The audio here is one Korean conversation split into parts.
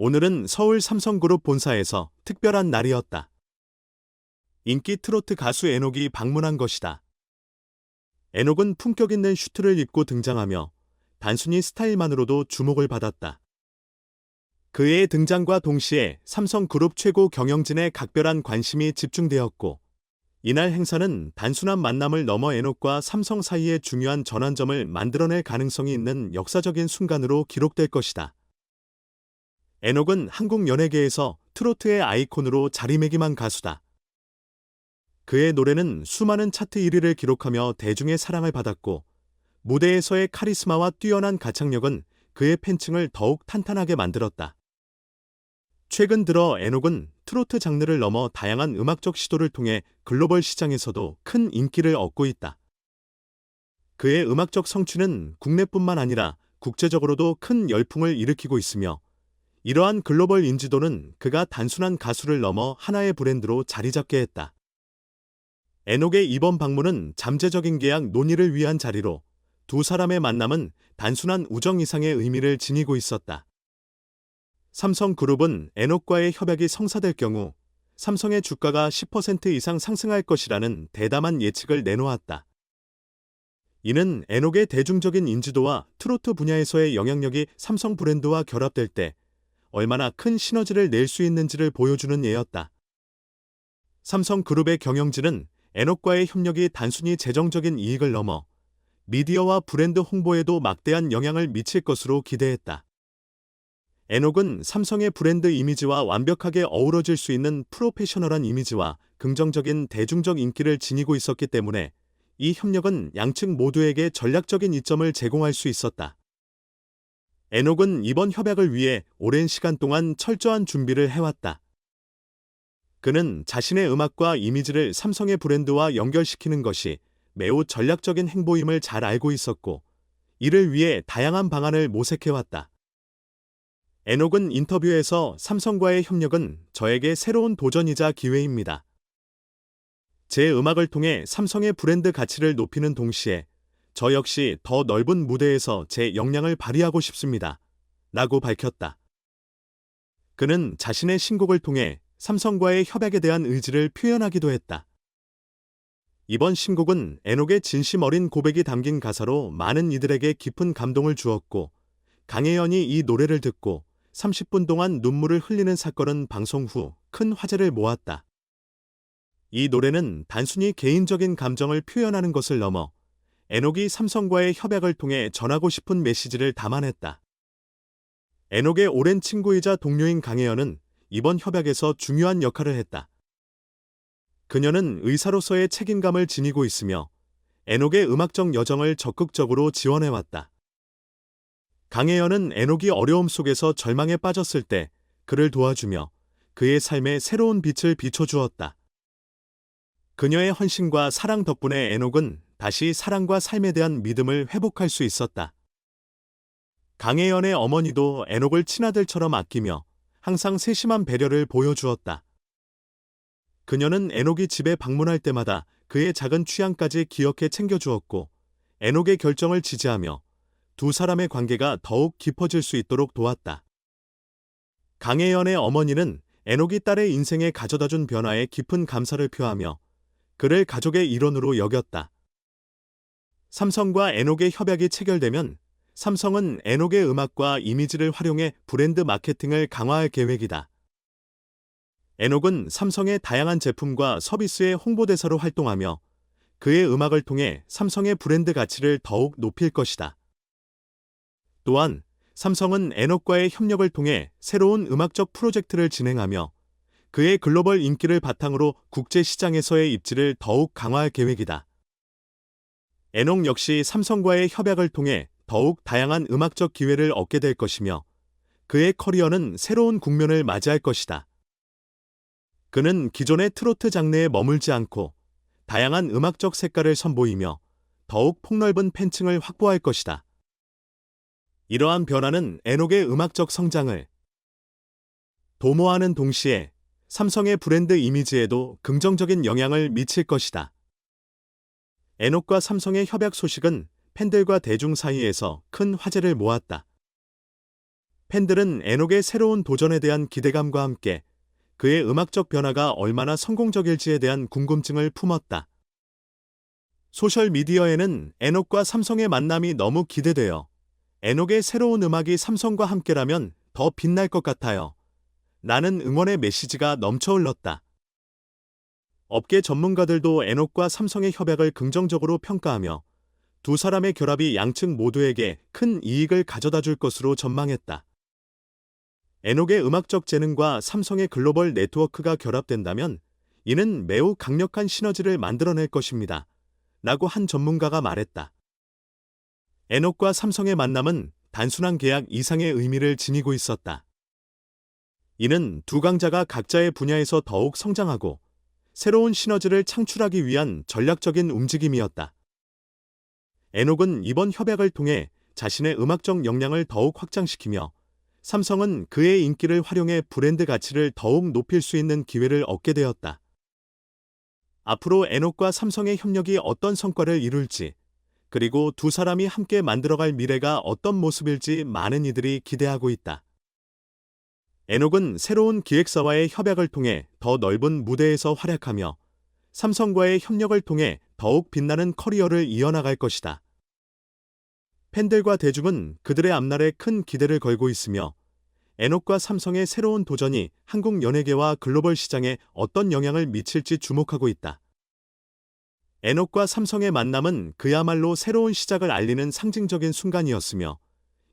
오늘은 서울 삼성그룹 본사에서 특별한 날이었다. 인기 트로트 가수 에녹이 방문한 것이다. 에녹은 품격 있는 슈트를 입고 등장하며 단순히 스타일만으로도 주목을 받았다. 그의 등장과 동시에 삼성그룹 최고 경영진의 각별한 관심이 집중되었고, 이날 행사는 단순한 만남을 넘어 에녹과 삼성 사이의 중요한 전환점을 만들어낼 가능성이 있는 역사적인 순간으로 기록될 것이다. 에녹은 한국 연예계에서 트로트의 아이콘으로 자리매김한 가수다. 그의 노래는 수많은 차트 1위를 기록하며 대중의 사랑을 받았고, 무대에서의 카리스마와 뛰어난 가창력은 그의 팬층을 더욱 탄탄하게 만들었다. 최근 들어 에녹은 트로트 장르를 넘어 다양한 음악적 시도를 통해 글로벌 시장에서도 큰 인기를 얻고 있다. 그의 음악적 성취는 국내뿐만 아니라 국제적으로도 큰 열풍을 일으키고 있으며 이러한 글로벌 인지도는 그가 단순한 가수를 넘어 하나의 브랜드로 자리 잡게 했다. 에녹의 이번 방문은 잠재적인 계약 논의를 위한 자리로 두 사람의 만남은 단순한 우정 이상의 의미를 지니고 있었다. 삼성그룹은 에녹과의 협약이 성사될 경우 삼성의 주가가 10% 이상 상승할 것이라는 대담한 예측을 내놓았다. 이는 에녹의 대중적인 인지도와 트로트 분야에서의 영향력이 삼성 브랜드와 결합될 때 얼마나 큰 시너지를 낼 수 있는지를 보여주는 예였다. 삼성그룹의 경영진은 에녹과의 협력이 단순히 재정적인 이익을 넘어 미디어와 브랜드 홍보에도 막대한 영향을 미칠 것으로 기대했다. 에녹은 삼성의 브랜드 이미지와 완벽하게 어우러질 수 있는 프로페셔널한 이미지와 긍정적인 대중적 인기를 지니고 있었기 때문에 이 협력은 양측 모두에게 전략적인 이점을 제공할 수 있었다. 에녹은 이번 협약을 위해 오랜 시간 동안 철저한 준비를 해왔다. 그는 자신의 음악과 이미지를 삼성의 브랜드와 연결시키는 것이 매우 전략적인 행보임을 잘 알고 있었고, 이를 위해 다양한 방안을 모색해왔다. 에녹은 인터뷰에서 삼성과의 협력은 저에게 새로운 도전이자 기회입니다. 제 음악을 통해 삼성의 브랜드 가치를 높이는 동시에 저 역시 더 넓은 무대에서 제 역량을 발휘하고 싶습니다. 라고 밝혔다. 그는 자신의 신곡을 통해 삼성과의 협약에 대한 의지를 표현하기도 했다. 이번 신곡은 에녹의 진심 어린 고백이 담긴 가사로 많은 이들에게 깊은 감동을 주었고, 강혜연이 이 노래를 듣고 30분 동안 눈물을 흘리는 사건은 방송 후 큰 화제를 모았다. 이 노래는 단순히 개인적인 감정을 표현하는 것을 넘어 에녹이 삼성과의 협약을 통해 전하고 싶은 메시지를 담아냈다. 에녹의 오랜 친구이자 동료인 강혜연은 이번 협약에서 중요한 역할을 했다. 그녀는 의사로서의 책임감을 지니고 있으며 에녹의 음악적 여정을 적극적으로 지원해왔다. 강혜연은 에녹이 어려움 속에서 절망에 빠졌을 때 그를 도와주며 그의 삶에 새로운 빛을 비춰주었다. 그녀의 헌신과 사랑 덕분에 에녹은 다시 사랑과 삶에 대한 믿음을 회복할 수 있었다. 강혜연의 어머니도 에녹을 친아들처럼 아끼며 항상 세심한 배려를 보여주었다. 그녀는 에녹이 집에 방문할 때마다 그의 작은 취향까지 기억해 챙겨주었고, 에녹의 결정을 지지하며 두 사람의 관계가 더욱 깊어질 수 있도록 도왔다. 강혜연의 어머니는 에녹이 딸의 인생에 가져다 준 변화에 깊은 감사를 표하며 그를 가족의 일원으로 여겼다. 삼성과 에녹의 협약이 체결되면 삼성은 에녹의 음악과 이미지를 활용해 브랜드 마케팅을 강화할 계획이다. 에녹은 삼성의 다양한 제품과 서비스의 홍보대사로 활동하며 그의 음악을 통해 삼성의 브랜드 가치를 더욱 높일 것이다. 또한 삼성은 에녹과의 협력을 통해 새로운 음악적 프로젝트를 진행하며 그의 글로벌 인기를 바탕으로 국제 시장에서의 입지를 더욱 강화할 계획이다. 에녹 역시 삼성과의 협약을 통해 더욱 다양한 음악적 기회를 얻게 될 것이며 그의 커리어는 새로운 국면을 맞이할 것이다. 그는 기존의 트로트 장르에 머물지 않고 다양한 음악적 색깔을 선보이며 더욱 폭넓은 팬층을 확보할 것이다. 이러한 변화는 에녹의 음악적 성장을 도모하는 동시에 삼성의 브랜드 이미지에도 긍정적인 영향을 미칠 것이다. 에녹과 삼성의 협약 소식은 팬들과 대중 사이에서 큰 화제를 모았다. 팬들은 에녹의 새로운 도전에 대한 기대감과 함께 그의 음악적 변화가 얼마나 성공적일지에 대한 궁금증을 품었다. 소셜미디어에는 에녹과 삼성의 만남이 너무 기대되어 에녹의 새로운 음악이 삼성과 함께라면 더 빛날 것 같아요. 나는 응원의 메시지가 넘쳐 흘렀다. 업계 전문가들도 에녹과 삼성의 협약을 긍정적으로 평가하며 두 사람의 결합이 양측 모두에게 큰 이익을 가져다 줄 것으로 전망했다. 에녹의 음악적 재능과 삼성의 글로벌 네트워크가 결합된다면 이는 매우 강력한 시너지를 만들어낼 것입니다. 라고 한 전문가가 말했다. 에녹과 삼성의 만남은 단순한 계약 이상의 의미를 지니고 있었다. 이는 두 강자가 각자의 분야에서 더욱 성장하고 새로운 시너지를 창출하기 위한 전략적인 움직임이었다. 에녹은 이번 협약을 통해 자신의 음악적 역량을 더욱 확장시키며 삼성은 그의 인기를 활용해 브랜드 가치를 더욱 높일 수 있는 기회를 얻게 되었다. 앞으로 에녹과 삼성의 협력이 어떤 성과를 이룰지, 그리고 두 사람이 함께 만들어갈 미래가 어떤 모습일지 많은 이들이 기대하고 있다. 에녹은 새로운 기획사와의 협약을 통해 더 넓은 무대에서 활약하며 삼성과의 협력을 통해 더욱 빛나는 커리어를 이어나갈 것이다. 팬들과 대중은 그들의 앞날에 큰 기대를 걸고 있으며 에녹과 삼성의 새로운 도전이 한국 연예계와 글로벌 시장에 어떤 영향을 미칠지 주목하고 있다. 에녹과 삼성의 만남은 그야말로 새로운 시작을 알리는 상징적인 순간이었으며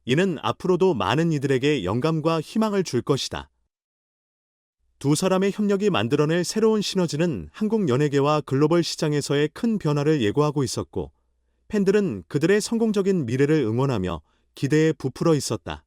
이는 앞으로도 많은 이들에게 영감과 희망을 줄 것이다. 두 사람의 협력이 만들어낼 새로운 시너지는 한국 연예계와 글로벌 시장에서의 큰 변화를 예고하고 있었고 팬들은 그들의 성공적인 미래를 응원하며 기대에 부풀어 있었다.